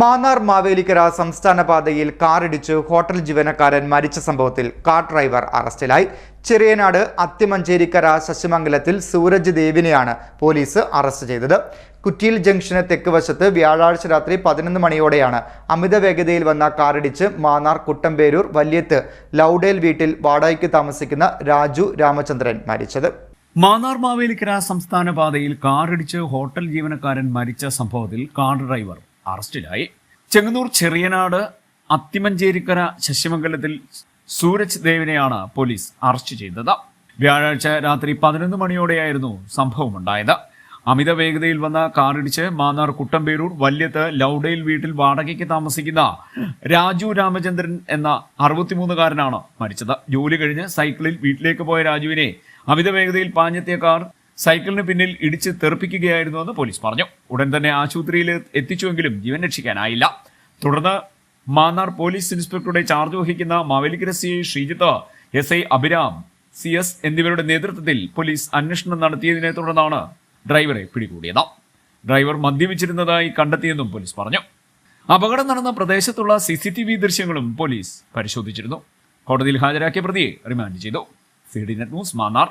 മാന്നാർ മാവേലിക്കര സംസ്ഥാന പാതയിൽ കാറിടിച്ച് ഹോട്ടൽ ജീവനക്കാരൻ മരിച്ച സംഭവത്തിൽ കാർ ഡ്രൈവർ അറസ്റ്റിലായി. ചെറിയനാട് അത്തിമഞ്ചേരിക്കര ശശിമംഗലത്തിൽ സൂരജ് ദേവിനെയാണ് പോലീസ് അറസ്റ്റ് ചെയ്തത്. കുറ്റിയിൽ ജംഗ്ഷന് തെക്ക് വശത്ത് വ്യാഴാഴ്ച രാത്രി പതിനൊന്ന് മണിയോടെയാണ് അമിത വേഗതയിൽ വന്ന കാറിടിച്ച് മാന്നാർ കുട്ടമ്പേരൂർ വല്യത്ത് ലൗഡേൽ വീട്ടിൽ വാടകയ്ക്ക് താമസിക്കുന്ന രാജു രാമചന്ദ്രൻ മരിച്ചത്. മാന്നാർ മാവേലിക്കര സംസ്ഥാന പാതയിൽ കാറിടിച്ച് ഹോട്ടൽ ജീവനക്കാരൻ മരിച്ച സംഭവത്തിൽ കാർ ഡ്രൈവർ അറസ്റ്റിലായി. ചെങ്ങന്നൂർ ചെറിയനാട് അത്തിമഞ്ചേരിക്കര ശശിമംഗലത്തിൽ സൂരജ് ദേവിനെയാണ് പോലീസ് അറസ്റ്റ് ചെയ്തത്. വ്യാഴാഴ്ച രാത്രി പതിനൊന്ന് മണിയോടെയായിരുന്നു സംഭവമുണ്ടായത്. അമിത വേഗതയിൽ വന്ന കാറിടിച്ച് മാന്നാർ കുട്ടമ്പേരൂർ വല്യത്ത് ലൗഡയിൽ വീട്ടിൽ വാടകയ്ക്ക് താമസിക്കുന്ന രാജു രാമചന്ദ്രൻ എന്ന അറുപത്തിമൂന്നുകാരനാണ് മരിച്ചത്. ജോലി കഴിഞ്ഞ് സൈക്കിളിൽ വീട്ടിലേക്ക് പോയ രാജുവിനെ അമിത വേഗതയിൽ പാഞ്ഞെത്തിയ കാർ സൈക്കിളിന് പിന്നിൽ ഇടിച്ച് തെറിപ്പിക്കുകയായിരുന്നുവെന്ന് പോലീസ് പറഞ്ഞു. ഉടൻ തന്നെ ആശുപത്രിയിൽ എത്തിച്ചുവെങ്കിലും ജീവൻ രക്ഷിക്കാനായില്ല. തുടർന്ന് മാന്നാർ പോലീസ് ഇൻസ്പെക്ടറുടെ ചാർജ് വഹിക്കുന്ന Mavelikkara C I Sreejith S I Abhiram C S എന്നിവരുടെ നേതൃത്വത്തിൽ പോലീസ് അന്വേഷണം നടത്തിയതിനെ തുടർന്നാണ് ഡ്രൈവറെ പിടികൂടിയത്. ഡ്രൈവർ മദ്യപിച്ചിരുന്നതായി കണ്ടെത്തിയെന്നും പോലീസ് പറഞ്ഞു. അപകടം നടന്ന പ്രദേശത്തുള്ള സി സി ടി വി ദൃശ്യങ്ങളും പോലീസ് പരിശോധിച്ചിരുന്നു. കോടതിയിൽ ഹാജരാക്കിയ പ്രതിയെ റിമാൻഡ് ചെയ്തു. C D net news Mannar.